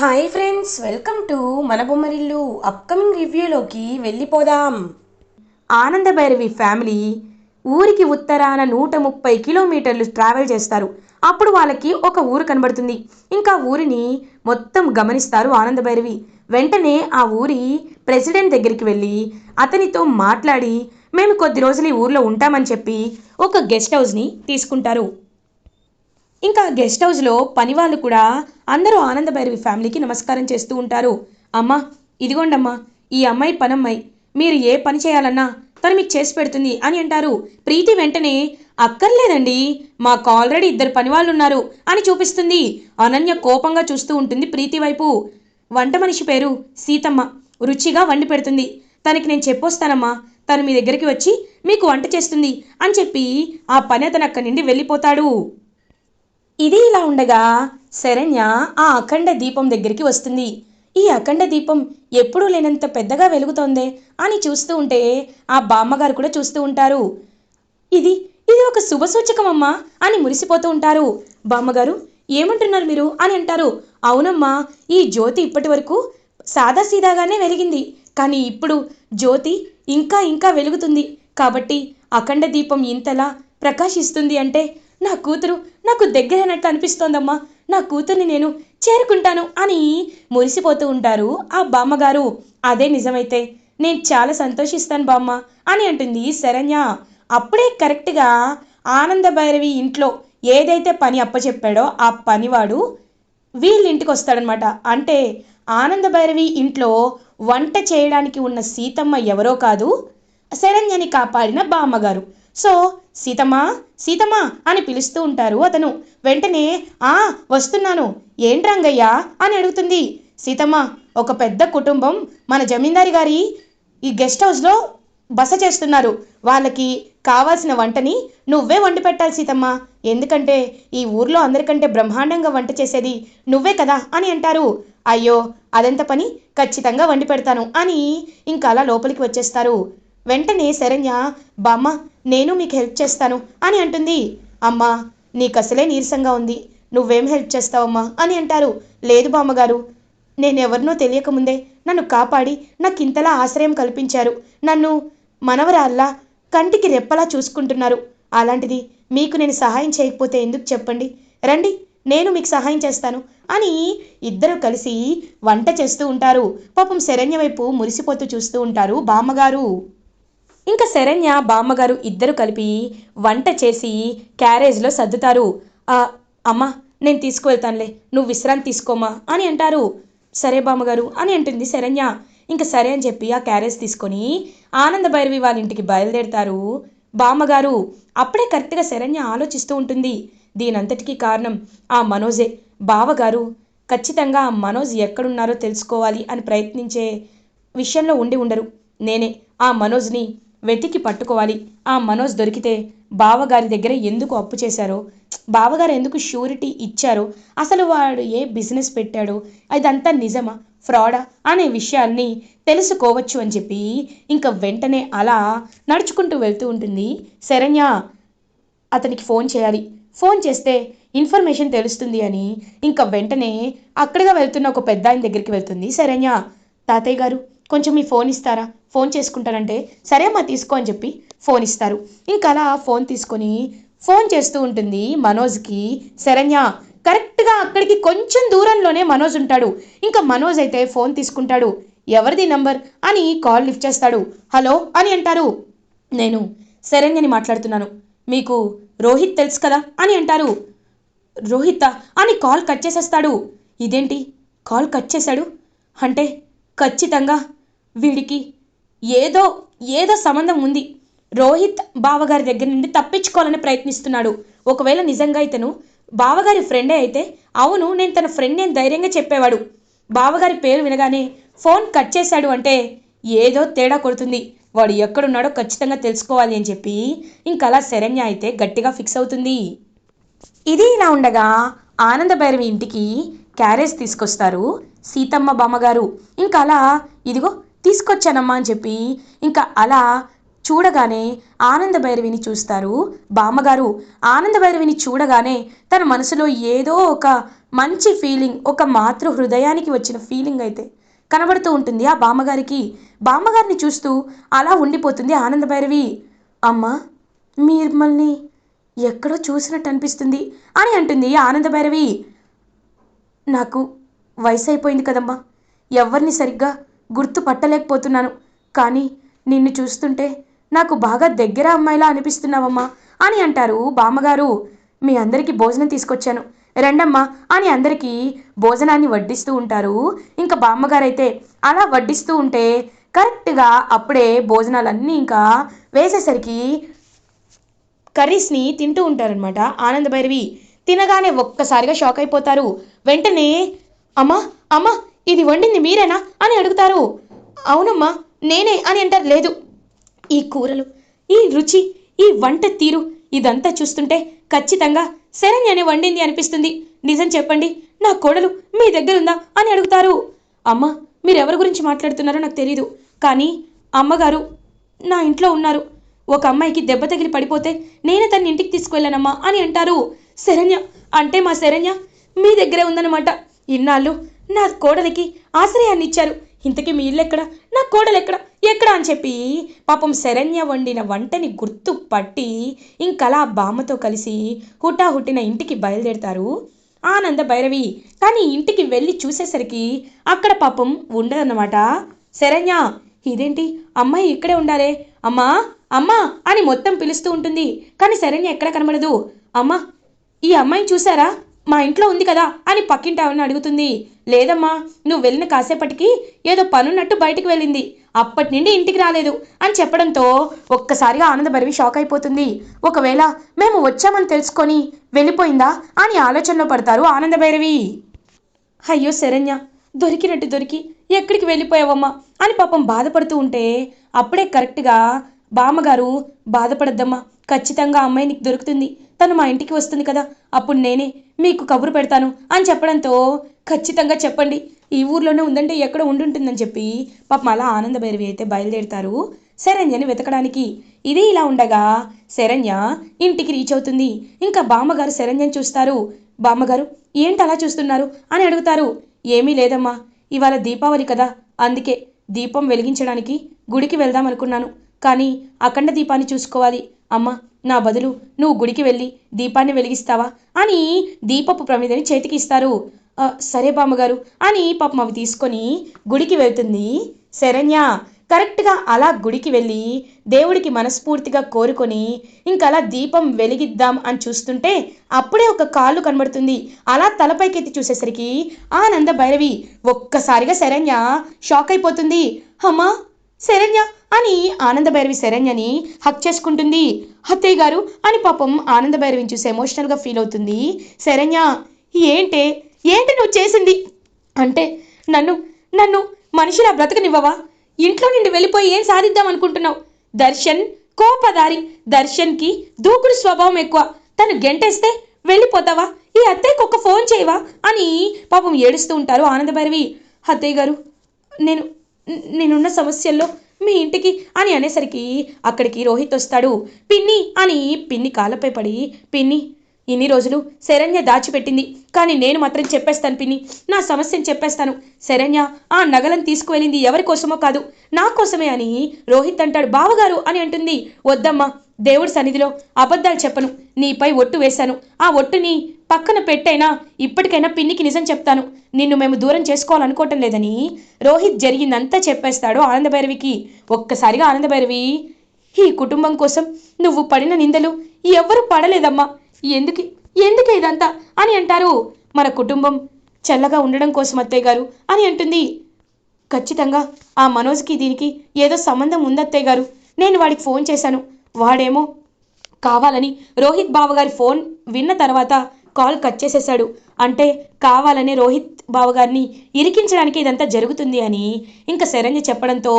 Hi friends welcome to మన Bommarillu upcoming రివ్యూలోకి వెళ్ళిపోదాం. Anandabhairavi family ఊరికి ఉత్తరాన నూట ముప్పై కిలోమీటర్లు ట్రావెల్ చేస్తారు. అప్పుడు వాళ్ళకి ఒక ఊరు కనబడుతుంది. ఇంకా ఊరిని మొత్తం గమనిస్తారు ఆనంద భైరవి. వెంటనే ఆ ఊరి ప్రెసిడెంట్ దగ్గరికి వెళ్ళి అతనితో మాట్లాడి మేము కొద్ది రోజులు ఈ ఊర్లో ఉంటామని చెప్పి ఒక గెస్ట్ హౌస్ని తీసుకుంటారు. ఇంకా గెస్ట్ హౌస్లో పని వాళ్ళు కూడా అందరూ ఆనందభైరవి ఫ్యామిలీకి నమస్కారం చేస్తూ ఉంటారు. అమ్మా ఇదిగోండమ్మా ఈ అమ్మాయి పనమ్మాయి మీరు ఏ పని చేయాలన్నా తను మీకు చేసి పెడుతుంది అని అంటారు. ప్రీతి వెంటనే అక్కర్లేదండి మాకు ఆల్రెడీ ఇద్దరు పని వాళ్ళు ఉన్నారు అని చూపిస్తుంది. అనన్య కోపంగా చూస్తూ ఉంటుంది ప్రీతి వైపు. వంట మనిషి పేరు సీతమ్మ రుచిగా వండి పెడుతుంది. తనకి నేను చెప్పొస్తానమ్మా తను మీ దగ్గరికి వచ్చి మీకు వంట చేస్తుంది అని చెప్పి ఆ పని అతను అక్కడి నుండి వెళ్ళిపోతాడు. ఇది ఇలా ఉండగా శరణ్య ఆ అఖండ దీపం దగ్గరికి వస్తుంది. ఈ అఖండ దీపం ఎప్పుడూ లేనంత పెద్దగా వెలుగుతోందే అని చూస్తూ ఉంటే ఆ బామ్మగారు కూడా చూస్తూ ఉంటారు. ఇది ఇది ఒక శుభ సూచకమమ్మా అని మురిసిపోతూ ఉంటారు. బామ్మగారు ఏమంటున్నారు మీరు అని అంటారు. అవునమ్మా ఈ జ్యోతి ఇప్పటి వరకు సాదాసీదాగానే వెలిగింది. కానీ ఇప్పుడు జ్యోతి ఇంకా ఇంకా వెలుగుతుంది. కాబట్టి అఖండ దీపం ఇంతలా ప్రకాశిస్తుంది అంటే నా కూతురు నాకు దగ్గరైనట్టు అనిపిస్తోందమ్మా. నా కూతుర్ని నేను చేరుకుంటాను అని మురిసిపోతూ ఉంటారు ఆ బామ్మగారు. అదే నిజమైతే నేను చాలా సంతోషిస్తాను బామ్మ అని అంటుంది శరణ్య. అప్పుడే కరెక్ట్గా ఆనంద భైరవి ఇంట్లో ఏదైతే పని అప్పచెప్పాడో ఆ పనివాడు వీళ్ళింటికి వస్తాడనమాట అంటే ఆనంద భైరవి ఇంట్లో వంట చేయడానికి ఉన్న సీతమ్మ ఎవరో కాదు శరణ్యని కాపాడిన బామ్మగారు. సో సీతమ్మా సీతమ్మ అని పిలుస్తూ ఉంటారు అతను. వెంటనే ఆ వస్తున్నాను. ఏంటి రంగయ్య? అని అడుగుతుంది. సీతమ్మ ఒక పెద్ద కుటుంబం. మన జమీందారి గారి ఈ గెస్ట్ హౌస్లో బస చేస్తున్నారు. వాళ్ళకి కావాల్సిన వంటని నువ్వే వండి పెట్టాలి సీతమ్మ. ఎందుకంటే ఈ ఊర్లో అందరికంటే బ్రహ్మాండంగా వంట చేసేది నువ్వే కదా అని అంటారు. అయ్యో అదెంత పని? ఖచ్చితంగా వండి పెడతాను అని ఇంకా అలా లోపలికి వచ్చేస్తారు. వెంటనే శరణ్య బామ్మ నేను మీకు హెల్ప్ చేస్తాను అని అంటుంది. అమ్మా నీకు అసలే నీరసంగా ఉంది. నువ్వేం హెల్ప్ చేస్తావమ్మా అని అంటారు. లేదు బామ్మగారు నేనెవరినో తెలియకముందే నన్ను కాపాడి నాకు ఇంతలా ఆశ్రయం కల్పించారు. నన్ను మనవరాల్లా కంటికి రెప్పలా చూసుకుంటున్నారు. అలాంటిది మీకు నేను సహాయం చేయకపోతే ఎందుకు చెప్పండి? రండి నేను మీకు సహాయం చేస్తాను అని ఇద్దరు కలిసి వంట చేస్తూ ఉంటారు. పాపం శరణ్య వైపు మురిసిపోతూ చూస్తూ ఉంటారు బామ్మగారు. ఇంకా శరణ్య బామ్మగారు ఇద్దరు కలిపి వంట చేసి క్యారేజ్లో సర్దుతారు. అమ్మా నేను తీసుకువెళ్తానులే. నువ్వు విశ్రాంతి తీసుకోమా? అని అంటారు. సరే బామ్మగారు అని అంటుంది శరణ్య. ఇంకా సరే అని చెప్పి ఆ క్యారేజ్ తీసుకొని ఆనంద భైరవి వాళ్ళ ఇంటికి బయలుదేరుతారు. బామ్మగారు అప్పుడే కరెక్ట్గా శరణ్య ఆలోచిస్తూ ఉంటుంది. దీనంతటికీ కారణం ఆ మనోజే. బావగారు ఖచ్చితంగా ఆ మనోజ్ ఎక్కడున్నారో తెలుసుకోవాలి అని ప్రయత్నించే విషయంలో ఉండి ఉండరు. నేనే ఆ మనోజ్ని వెతికి పట్టుకోవాలి. ఆ మనోజ్ దొరికితే బావగారి దగ్గర ఎందుకు అప్పు చేశారో బావగారు ఎందుకు షూరిటీ ఇచ్చారో అసలు వాడు ఏ బిజినెస్ పెట్టాడో ఇదంతా నిజమా ఫ్రాడా అనే విషయాన్ని తెలుసుకోవచ్చు అని చెప్పి ఇంకా వెంటనే అలా నడుచుకుంటూ వెళ్తూ ఉంటుంది శరణ్య. అతనికి ఫోన్ చేయాలి. ఫోన్ చేస్తే ఇన్ఫర్మేషన్ తెలుస్తుంది అని ఇంకా వెంటనే అక్కడగా వెళ్తున్న ఒక పెద్ద ఆయన దగ్గరికి వెళ్తుంది శరణ్య. తాతయ్య గారు కొంచెం మీ ఫోన్ ఇస్తారా? ఫోన్ చేసుకుంటానంటే సరే అమ్మా తీసుకో అని చెప్పి ఫోన్ ఇస్తారు. ఇంకా అలా ఫోన్ తీసుకొని ఫోన్ చేస్తూ ఉంటుంది మనోజ్కి శరణ్య కరెక్ట్గా అక్కడికి కొంచెం దూరంలోనే మనోజ్ ఉంటాడు. ఇంకా మనోజ్ అయితే ఫోన్ తీసుకుంటాడు. ఎవరిది నంబర్? అని కాల్ లిఫ్ట్ చేస్తాడు. హలో అని అంటారు. నేను శరణ్యని మాట్లాడుతున్నాను. మీకు రోహిత్ తెలుసు కదా? అని అంటారు. రోహిత్ అని కాల్ కట్ చేసేస్తాడు. ఇదేంటి? కాల్ కట్ చేశాడు? అంటే ఖచ్చితంగా వీడికి ఏదో ఏదో సంబంధం ఉంది. రోహిత్ బావగారి దగ్గర నుండి తప్పించుకోవాలని ప్రయత్నిస్తున్నాడు. ఒకవేళ నిజంగా ఇతను బావగారి ఫ్రెండే అయితే అవును నేను తన ఫ్రెండ్ నేను ధైర్యంగా చెప్పేవాడు. బావగారి పేరు వినగానే ఫోన్ కట్ చేశాడు అంటే ఏదో తేడా కొడుతుంది. వాడు ఎక్కడున్నాడో ఖచ్చితంగా తెలుసుకోవాలి అని చెప్పి ఇంకలా శరణ్య అయితే గట్టిగా ఫిక్స్ అవుతుంది. ఇది ఇలా ఉండగా ఆనంద భైరవి ఇంటికి క్యారేజ్ తీసుకొస్తారు సీతమ్మ బామ్మగారు. ఇంకా అలా ఇదిగో తీసుకొచ్చానమ్మా అని చెప్పి ఇంకా అలా చూడగానే ఆనంద భైరవిని చూస్తారు. బామ్మగారు ఆనంద భైరవిని చూడగానే తన మనసులో ఏదో ఒక మంచి ఫీలింగ్ ఒక మాతృ హృదయానికి వచ్చిన ఫీలింగ్ అయితే కనబడుతూ ఉంటుంది ఆ బామ్మగారికి. బామ్మగారిని చూస్తూ అలా ఉండిపోతుంది ఆనంద భైరవి. అమ్మా మిమ్మల్ని ఎక్కడో చూసినట్టు అనిపిస్తుంది అని అంటుంది ఆనంద భైరవి. నాకు వయసు అయిపోయింది కదమ్మా. ఎవరిని సరిగ్గా గుర్తు పట్టలేకపోతున్నాను కానీ నిన్ను చూస్తుంటే నాకు బాగా దగ్గర అమ్మాయిలా అనిపిస్తున్నావమ్మా అని అంటారు బామ్మగారు. మీ అందరికీ భోజనం తీసుకొచ్చాను. రండమ్మా అని అందరికీ భోజనాన్ని వడ్డిస్తూ ఉంటారు. ఇంకా బామ్మగారైతే అలా వడ్డిస్తూ ఉంటే కరెక్ట్గా అప్పుడే భోజనాలన్నీ ఇంకా వేసేసరికి కర్రీస్ని తింటూ ఉంటారనమాట ఆనందభైరవి తినగానే ఒక్కసారిగా షాక్ అయిపోతారు. వెంటనే అమ్మా అమ్మా ఇది వండింది మీరేనా అని అడుగుతారు. అవునమ్మా నేనే అని అంటారు లేదు ఈ కూరలు ఈ రుచి ఈ వంట తీరు ఇదంతా చూస్తుంటే ఖచ్చితంగా శరణ్యనే వండింది అనిపిస్తుంది. నిజం చెప్పండి నా కోడలు మీ దగ్గర ఉందా అని అడుగుతారు. అమ్మ మీరెవరి గురించి మాట్లాడుతున్నారో నాకు తెలీదు. కానీ అమ్మగారు నా ఇంట్లో ఉన్నారు. ఒక అమ్మాయికి దెబ్బ తగిలి పడిపోతే నేనే తన ఇంటికి తీసుకువెళ్ళానమ్మా అని అంటారు. శరణ్య అంటే మా శరణ్య మీ దగ్గరే ఉందన్నమాట. ఇన్నాళ్ళు నా కోడలికి ఆశ్రయాన్ని ఇచ్చారు ఇంతకీ మీ ఇల్లు ఎక్కడ నా కోడలు ఎక్కడ? ఎక్కడ అని చెప్పి పాపం శరణ్య వండిన వంటని గుర్తు పట్టి ఇంకలా బామ్మతో కలిసి హుటాహుటిన ఇంటికి బయలుదేరుతారు. ఆనంద భైరవి కానీ ఇంటికి వెళ్ళి చూసేసరికి అక్కడ పాపం ఉండదన్నమాట. శరణ్య ఇదేంటి? అమ్మాయి ఇక్కడే ఉండాలే. అమ్మా అమ్మా అని మొత్తం పిలుస్తూ ఉంటుంది. కానీ శరణ్య ఎక్కడ కనబడదు. అమ్మా ఈ అమ్మాయిని చూసారా మా ఇంట్లో ఉంది కదా అని పక్కింటి ఆవిడని అడుగుతుంది. లేదమ్మా నువ్వు వెళ్ళిన కాసేపటికి ఏదో పనున్నట్టు బయటికి వెళ్ళింది. అప్పటి నుండి ఇంటికి రాలేదు అని చెప్పడంతో ఒక్కసారిగా ఆనందభరివి షాక్ అయిపోతుంది. ఒకవేళ మేము వచ్చామని తెలుసుకొని వెళ్ళిపోయిందా అని ఆలోచనలో పడతారు ఆనందభైరవి అయ్యో శరణ్య దొరికినట్టు దొరికి ఎక్కడికి వెళ్ళిపోయావమ్మా అని పాపం బాధపడుతూ ఉంటే అప్పుడే కరెక్ట్గా బామ్మగారు బాధపడద్దమ్మా ఖచ్చితంగా అమ్మాయి నీకు దొరుకుతుంది. తను మా ఇంటికి వస్తుంది కదా అప్పుడు నేనే మీకు కబురు పెడతాను అని చెప్పడంతో ఖచ్చితంగా చెప్పండి. ఈ ఊర్లోనే ఉందంటే ఎక్కడ ఉండుంటుందని చెప్పి పాపం అలా ఆనంద భైరవి అయితే బయలుదేరుతారు. శరణ్యని వెతకడానికి ఇది ఇలా ఉండగా శరణ్య ఇంటికి రీచ్ అవుతుంది. ఇంకా బామ్మగారు శరణ్యని చూస్తారు. బామ్మగారు ఏంటి అలా చూస్తున్నారు? అని అడుగుతారు. ఏమీ లేదమ్మా ఇవాళ దీపావళి కదా అందుకే దీపం వెలిగించడానికి గుడికి వెళ్దాం అనుకున్నాను. కానీ అఖండ దీపాన్ని చూసుకోవాలి. అమ్మా నా బదులు నువ్వు గుడికి వెళ్ళి దీపాన్ని వెలిగిస్తావా? అని దీపపు ప్రమిదని చేతికి ఇస్తారు. సరే బామ్మగారు అని పాపం అవి తీసుకొని గుడికి వెళ్తుంది. శరణ్య కరెక్ట్గా అలా గుడికి వెళ్ళి దేవుడికి మనస్ఫూర్తిగా కోరుకొని ఇంకలా దీపం వెలిగిద్దాం అని చూస్తుంటే అప్పుడే ఒక కాళ్ళు కనబడుతుంది. అలా తలపైకెత్తి చూసేసరికి ఆనంద భైరవి ఒక్కసారిగా శరణ్య షాక్ అయిపోతుంది. అమ్మా శరణ్య అని ఆనంద భైరవి శరణ్యని హక్ చేసుకుంటుంది. అత్తయ్య గారు అని పాపం ఆనందభైరవిని చూసి ఎమోషనల్గా ఫీల్ అవుతుంది. శరణ్య ఏంటే? ఏంటి నువ్వు చేసింది? అంటే నన్ను నన్ను మనిషిలా బ్రతకనివ్వవా? ఇంట్లో నుండి వెళ్ళిపోయి ఏం సాధిద్దాం అనుకుంటున్నావు? దర్శన్ కోపదారి. దర్శన్కి దూకుడు స్వభావం ఎక్కువ. తను గెంటేస్తే వెళ్ళిపోతావా? ఈ అత్తయ్యకు ఒక ఫోన్ చేయవా? అని పాపం ఏడుస్తూ ఉంటారు ఆనందభైరవి. అత్తయ్య గారు నేను నేనున్న సమస్యల్లో మీ ఇంటికి అని అనేసరికి అక్కడికి రోహిత్ వస్తాడు. పిన్ని అని పిన్ని కాళ్ళపై పడి పిన్ని ఇన్ని రోజులు శరణ్య దాచిపెట్టింది. కానీ నేను మాత్రం చెప్పేస్తాను పిన్ని నా సమస్యను చెప్పేస్తాను. శరణ్య ఆ నగలను తీసుకువెళ్ళింది ఎవరి కోసమో కాదు నా కోసమే అని రోహిత్ అంటాడు. బావగారు అని అంటుంది. వద్దమ్మా దేవుడి సన్నిధిలో అబద్ధాలు చెప్పను. నీపై ఒట్టు వేశాను. ఆ ఒట్టుని పక్కన పెట్టైనా ఇప్పటికైనా పిన్నికి నిజం చెప్తాను. నిన్ను మేము దూరం చేసుకోవాలనుకోవటం లేదని రోహిత్ జరిగిందంతా చెప్పేస్తాడు ఆనందభైరవికి. ఒక్కసారిగా ఆనందభైరవి ఈ కుటుంబం కోసం నువ్వు పడిన నిందలు ఎవ్వరు పడలేదమ్మా. ఎందుకు ఎందుకు ఇదంతా అని అంటారు. మన కుటుంబం చల్లగా ఉండడం కోసం అత్తయ్య గారు అని అంటుంది. ఖచ్చితంగా ఆ మనోజ్కి దీనికి ఏదో సంబంధం ఉందత్తయ్య గారు. నేను వాడికి ఫోన్ చేశాను. వాడేమో కావాలని రోహిత్ బావగారి ఫోన్ విన్న తర్వాత కాల్ కట్ చేసేశాడు. అంటే కావాలని రోహిత్ బావగారిని ఇరికించడానికి ఇదంతా జరుగుతుంది అని ఇంకా శరణ్య చెప్పడంతో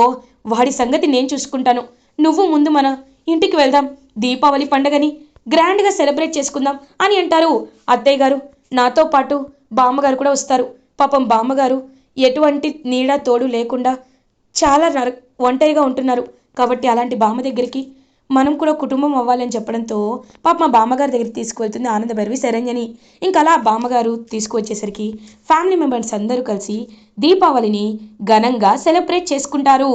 వాడి సంగతి నేను చూసుకుంటాను. నువ్వు ముందు మన ఇంటికి వెళ్దాం. దీపావళి పండగని గ్రాండ్గా సెలబ్రేట్ చేసుకుందాం అని అంటారు అత్తయ్య గారు. నాతో పాటు బామ్మగారు కూడా వస్తారు. పాపం బామ్మగారు ఎటువంటి నీడ తోడు లేకుండా చాలా నర ఒంటరిగా ఉంటున్నారు. కాబట్టి అలాంటి బామ్మ దగ్గరికి మనం కూడా కుటుంబం అవ్వాలని చెప్పడంతో పాప మా బామ్మగారి దగ్గరికి తీసుకువెళ్తుంది ఆనందభైరవి సరంజని ఇంకా అలా బామ్మగారు తీసుకువచ్చేసరికి ఫ్యామిలీ మెంబర్స్ అందరూ కలిసి దీపావళిని ఘనంగా సెలబ్రేట్ చేసుకుంటారు.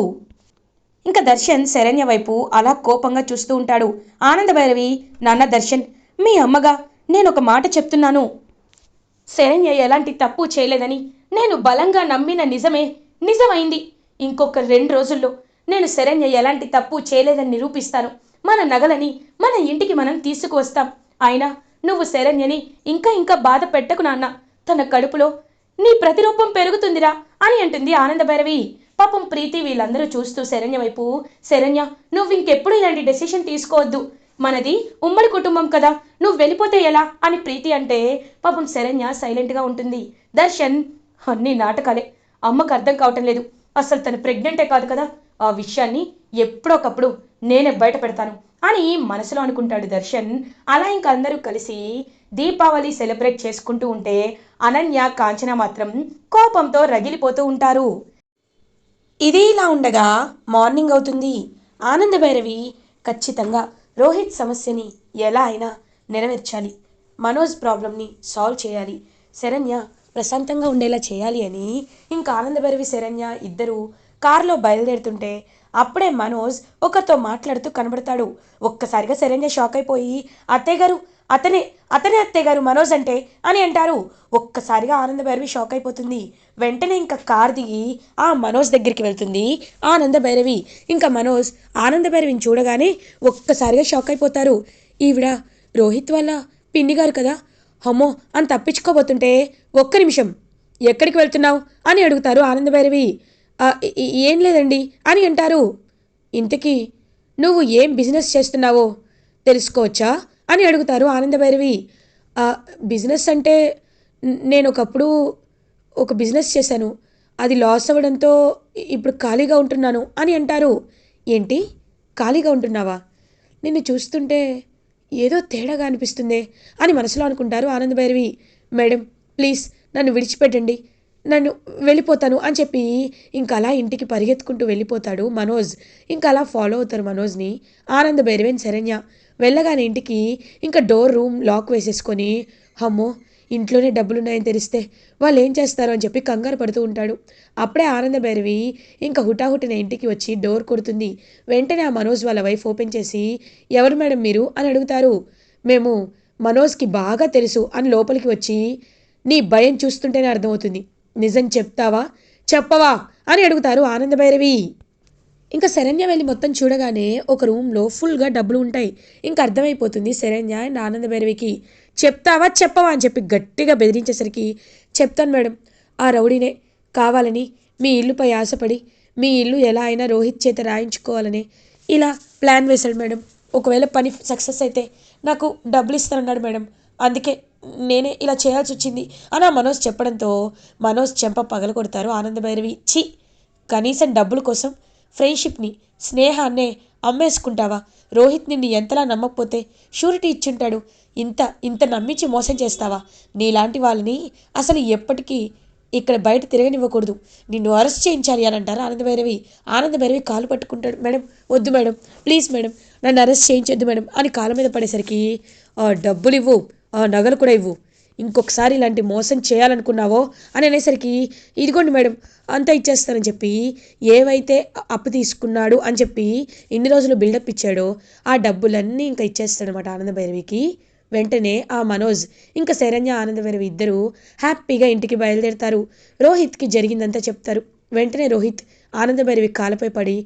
ఇంకా దర్శన్ శరణ్య వైపు అలా కోపంగా చూస్తూ ఉంటాడు. ఆనందభైరవి నాన్న దర్శన్ మీ అమ్మగా నేను ఒక మాట చెప్తున్నాను. శరణ్య ఎలాంటి తప్పు చేయలేదని నేను బలంగా నమ్మిన నిజమే నిజమైంది. ఇంకొక రెండు రోజుల్లో నేను శరణ్య ఎలాంటి తప్పు చేయలేదని నిరూపిస్తాను. మన నగలని మన ఇంటికి మనం తీసుకువస్తాం. అయినా నువ్వు శరణ్యని ఇంకా ఇంకా బాధ పెట్టకు నాన్న. తన కడుపులో నీ ప్రతిరూపం పెరుగుతుందిరా అని అంటుంది ఆనందభైరవి. పాపం ప్రీతి వీళ్ళందరూ చూస్తూ శరణ్య వైపు శరణ్య నువ్వు ఇంకెప్పుడు ఇలాంటి డెసిషన్ తీసుకోవద్దు. మనది ఉమ్మడి కుటుంబం కదా. నువ్వు వెళ్ళిపోతే ఎలా? అని ప్రీతి అంటే పాపం శరణ్య సైలెంట్గా ఉంటుంది. దర్శన్ అన్ని నాటకాలే. అమ్మకు అర్థం కావటం లేదు. అసలు తను ప్రెగ్నెంటే కాదు కదా. ఆ విషయాన్ని ఎప్పుడొకప్పుడు నేనే బయట పెడతాను అని మనసులో అనుకుంటాడు దర్శన్. అలా ఇంక అందరూ కలిసి దీపావళి సెలబ్రేట్ చేసుకుంటూ ఉంటే అనన్య కాంచన మాత్రం కోపంతో రగిలిపోతూ ఉంటారు. ఇది ఇలా ఉండగా మార్నింగ్ అవుతుంది. ఆనంద భైరవి ఖచ్చితంగా రోహిత్ సమస్యని ఎలా అయినా నెరవేర్చాలి మనోజ్ ప్రాబ్లంని సాల్వ్ చేయాలి శరణ్య ప్రశాంతంగా ఉండేలా చేయాలి అని ఇంకా ఆనందభైరవి శరణ్య ఇద్దరు కారులో బయలుదేరుతుంటే అప్పుడే మనోజ్ ఒకరితో మాట్లాడుతూ కనబడతాడు. ఒక్కసారిగా శరణ్య షాక్ అయిపోయి అత్తయ్య గారు అతనే అతనే అత్తయ్య గారు మనోజ్ అంటే అని అంటారు. ఒక్కసారిగా ఆనంద భైరవి షాక్ అయిపోతుంది. వెంటనే ఇంకా కార్ దిగి ఆ మనోజ్ దగ్గరికి వెళ్తుంది. ఆనంద భైరవి ఇంకా మనోజ్ ఆనంద భైరవిని చూడగానే ఒక్కసారిగా షాక్ అయిపోతారు. ఈవిడ రోహిత్ వాళ్ళ పిన్ని గారు కదా? అమ్మో అని తప్పించుకోబోతుంటే ఒక్క నిమిషం ఎక్కడికి వెళ్తున్నావు? అని అడుగుతారు ఆనంద భైరవి. ఏం లేదండి అని అంటారు. ఇంతకీ నువ్వు ఏం బిజినెస్ చేస్తున్నావో తెలుసుకోవచ్చా అని అడుగుతారు ఆనందభైరవి. బిజినెస్ అంటే నేను ఒకప్పుడు ఒక బిజినెస్ చేశాను. అది లాస్ అవ్వడంతో ఇప్పుడు ఖాళీగా ఉంటున్నాను అని అంటారు. ఏంటి? ఖాళీగా ఉంటున్నావా? నిన్ను చూస్తుంటే ఏదో తేడాగా అనిపిస్తుందే అని మనసులో అనుకుంటారు ఆనందభైరవి. మేడం ప్లీజ్ నన్ను విడిచిపెట్టండి. నన్ను వెళ్ళిపోతాను అని చెప్పి ఇంకా అలా ఇంటికి పరిగెత్తుకుంటూ వెళ్ళిపోతాడు మనోజ్. ఇంకా అలా ఫాలో అవుతారు మనోజ్ని. ఆనంద భైరవేన్ శరణ్య వెళ్ళగానే ఇంటికి ఇంకా డోర్ రూమ్ లాక్ వేసేసుకొని అమ్మో ఇంట్లోనే డబ్బులున్నాయని తెలిస్తే వాళ్ళు ఏం చేస్తారు? అని చెప్పి కంగారు పడుతూ ఉంటాడు. అప్పుడే ఆనంద భైరవి ఇంకా హుటాహుటిన ఇంటికి వచ్చి డోర్ కొడుతుంది. వెంటనే ఆ మనోజ్ వాళ్ళ వైఫ్ ఓపెన్ చేసి ఎవరు మేడం మీరు? అని అడుగుతారు. మేము మనోజ్కి బాగా తెలుసు అని లోపలికి వచ్చి నీ భయం చూస్తుంటేనే అర్థమవుతుంది. నిజం చెప్తావా? చెప్పవా? అని అడుగుతారు ఆనంద భైరవి. ఇంకా శరణ్య వెళ్ళి మొత్తం చూడగానే ఒక రూమ్లో ఫుల్గా డబ్బులు ఉంటాయి. ఇంకా అర్థమైపోతుంది శరణ్య అండ్ ఆనంద భైరవికి. చెప్తావా? చెప్పవా? అని చెప్పి గట్టిగా బెదిరించేసరికి చెప్తాను మేడం. ఆ రౌడీనే. కావాలని మీ ఇల్లుపై ఆశపడి మీ ఇల్లు ఎలా అయినా రోహిత్ చేత రాయించుకోవాలని ఇలా ప్లాన్ వేశాడు మేడం. ఒకవేళ పని సక్సెస్ అయితే నాకు డబ్బులు ఇస్తానన్నాడు మేడం. అందుకే నేనే ఇలా చేయాల్సి వచ్చింది. అని ఆ మనోజ్ చెప్పడంతో మనోజ్ చెంప పగల కొడతారు ఆనందభైరవి. ఛీ! కనీసం డబ్బుల కోసం ఫ్రెండ్షిప్ని స్నేహాన్నే అమ్మేసుకుంటావా? రోహిత్ నిన్ను ఎంతలా నమ్మకపోతే షూరిటీ ఇచ్చుంటాడు. ఇంత ఇంత నమ్మించి మోసం చేస్తావా? నీలాంటి వాళ్ళని అసలు ఎప్పటికీ ఇక్కడ బయట తిరగనివ్వకూడదు. నిన్ను అరెస్ట్ చేయించాలి అని అంటారు ఆనందభైరవి. ఆనందభైరవి కాలు పట్టుకుంటాడు. మేడం వద్దు మేడం. ప్లీజ్ మేడం నన్ను అరెస్ట్ చేయించొద్దు మేడం అని కాళ్ళ మీద పడేసరికి డబ్బులు ఇవ్వు ఆ నగలు కూడా ఇవ్వు. ఇంకొకసారి ఇలాంటి మోసం చేయాలనుకున్నావో అని అనేసరికి ఇదిగోండి మేడం అంతా ఇచ్చేస్తానని చెప్పి ఏవైతే అప్పు తీసుకున్నాడు అని చెప్పి ఇన్ని రోజులు బిల్డప్ ఇచ్చాడో ఆ డబ్బులన్నీ ఇంకా ఇచ్చేస్తాడనమాట ఆనందభైరవికి వెంటనే ఆ మనోజ్ ఇంకా శరణ్య ఆనందభైరవి ఇద్దరు హ్యాపీగా ఇంటికి బయలుదేరుతారు. రోహిత్కి జరిగిందంతా చెప్తారు. వెంటనే రోహిత్ ఆనందభైరవి కాలపై పడి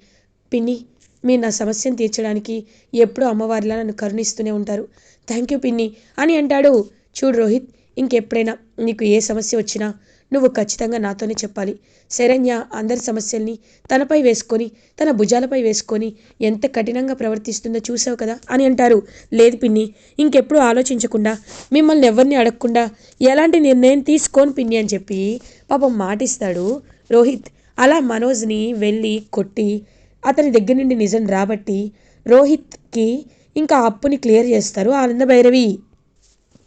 పిన్ని మీరు నా సమస్యను తీర్చడానికి ఎప్పుడూ అమ్మవారిలా నన్ను కరుణిస్తూనే ఉంటారు. థ్యాంక్ యూ పిన్ని అని అంటాడు. చూడు రోహిత్ ఇంకెప్పుడైనా నీకు ఏ సమస్య వచ్చినా నువ్వు ఖచ్చితంగా నాతోనే చెప్పాలి. శరణ్య అందరి సమస్యల్ని తనపై వేసుకొని తన భుజాలపై వేసుకొని ఎంత కఠినంగా ప్రవర్తిస్తుందో చూసావు కదా అని అంటారు. లేదు పిన్ని ఇంకెప్పుడు ఆలోచించకుండా మిమ్మల్ని ఎవరిని అడగకుండా ఎలాంటి నిర్ణయం తీసుకోని పిన్ని అని చెప్పి పాపం మాటిస్తాడు. రోహిత్ అలా మనోజ్ని వెళ్ళి కొట్టి అతని దగ్గర నుండి నిజం రాబట్టి రోహిత్కి ఇంకా అప్పుని క్లియర్ చేస్తారు ఆనంద భైరవి.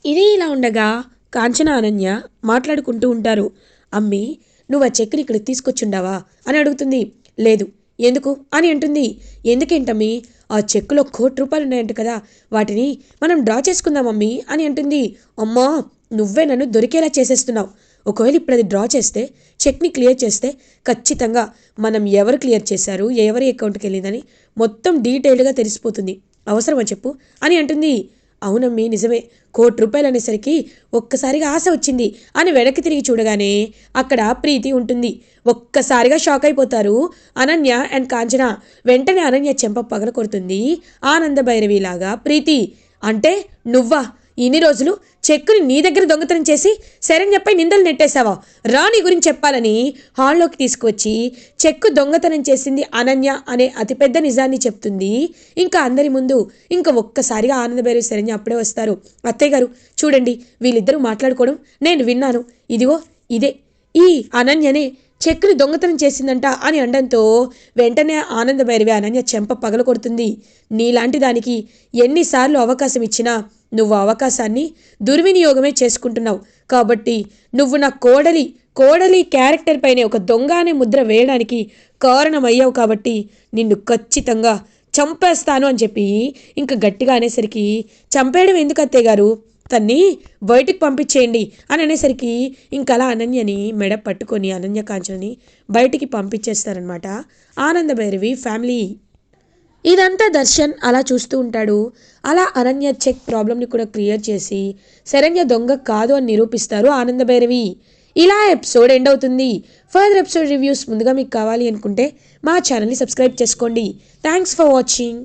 ఇది ఇలా ఉండగా కాంచన అనన్య మాట్లాడుకుంటూ ఉంటారు. అమ్మి నువ్వు ఆ చెక్ని ఇక్కడికి తీసుకొచ్చుండావా? అని అడుగుతుంది. లేదు. ఎందుకు? అని అంటుంది. ఎందుకేంటమ్మి? ఆ చెక్కులో కోటి రూపాయలు ఉన్నాయంట కదా వాటిని మనం డ్రా చేసుకుందామమ్మీ అని అంటుంది. అమ్మా నువ్వే నన్ను దొరికేలా చేసేస్తున్నావు. ఒకవేళ ఇప్పుడు అది డ్రా చేస్తే చెక్ని క్లియర్ చేస్తే ఖచ్చితంగా మనం ఎవరు క్లియర్ చేశారు ఎవరి అకౌంట్కి వెళ్ళిందని మొత్తం డీటెయిల్డ్గా తెలిసిపోతుంది. అవసరమా చెప్పు? అని అంటుంది. అవునమ్మి నిజమే. కోటి రూపాయలు అనేసరికి ఒక్కసారిగా ఆశ వచ్చింది. అని వెనక్కి తిరిగి చూడగానే అక్కడ ప్రీతి ఉంటుంది. ఒక్కసారిగా షాక్ అయిపోతారు అనన్య అండ్ కాంచన. వెంటనే అనన్య చెంప పగల కొడుతుంది. ఆనంద భైరవిలాగా ప్రీతి అంటే నువ్వా? ఇన్ని రోజులు చెక్కుని నీ దగ్గర దొంగతనం చేసి శరణ్యపై నిందలు నెట్టేశావా? రా నీ గురించి చెప్పాలని హాల్లోకి తీసుకువచ్చి చెక్కు దొంగతనం చేసింది అనన్య అనే అతిపెద్ద నిజాన్ని చెప్తుంది. ఇంకా అందరి ముందు ఇంకా ఒక్కసారిగా ఆనందభైరవి శరణ్య అప్పుడే వస్తారు. అత్తయ్య గారు చూడండి వీళ్ళిద్దరూ మాట్లాడుకోవడం నేను విన్నాను. ఇదిగో ఇదే. ఈ అనన్యనే చెక్కుని దొంగతనం చేసిందంట అని అనడంతో వెంటనే ఆనందభైరవి అనన్య చెంప పగల కొడుతుంది. నీలాంటి దానికి ఎన్నిసార్లు అవకాశం ఇచ్చినా నువ్వు అవకాశాన్ని దుర్వినియోగమే చేసుకుంటున్నావు. కాబట్టి నువ్వు నా కోడలి కోడలి క్యారెక్టర్ పైనే ఒక దొంగ అనే ముద్ర వేయడానికి కారణమయ్యావు కాబట్టి నిన్ను ఖచ్చితంగా చంపేస్తాను అని చెప్పి ఇంకా గట్టిగా అనేసరికి చంపేయడం ఎందుకు అత్తయ్య గారు? తన్ని బయటికి పంపించేయండి అని అనేసరికి ఇంకలా అనన్యని మెడ పట్టుకొని అనన్య కాంచనని బయటికి పంపించేస్తారనమాట ఆనంద భైరవి ఫ్యామిలీ. ఇదంతా దర్శన్ అలా చూస్తూ ఉంటాడు. అలా అనన్య చెక్ ప్రాబ్లమ్ని కూడా క్లియర్ చేసి శరణ్య దొంగ కాదు అని నిరూపిస్తారు ఆనంద భైరవి. ఇలా ఎపిసోడ్ ఎండ్ అవుతుంది. ఫర్దర్ ఎపిసోడ్ రివ్యూస్ ముందుగా మీకు కావాలి అనుకుంటే మా ఛానల్ని సబ్స్క్రైబ్ చేసుకోండి. Thanks for watching.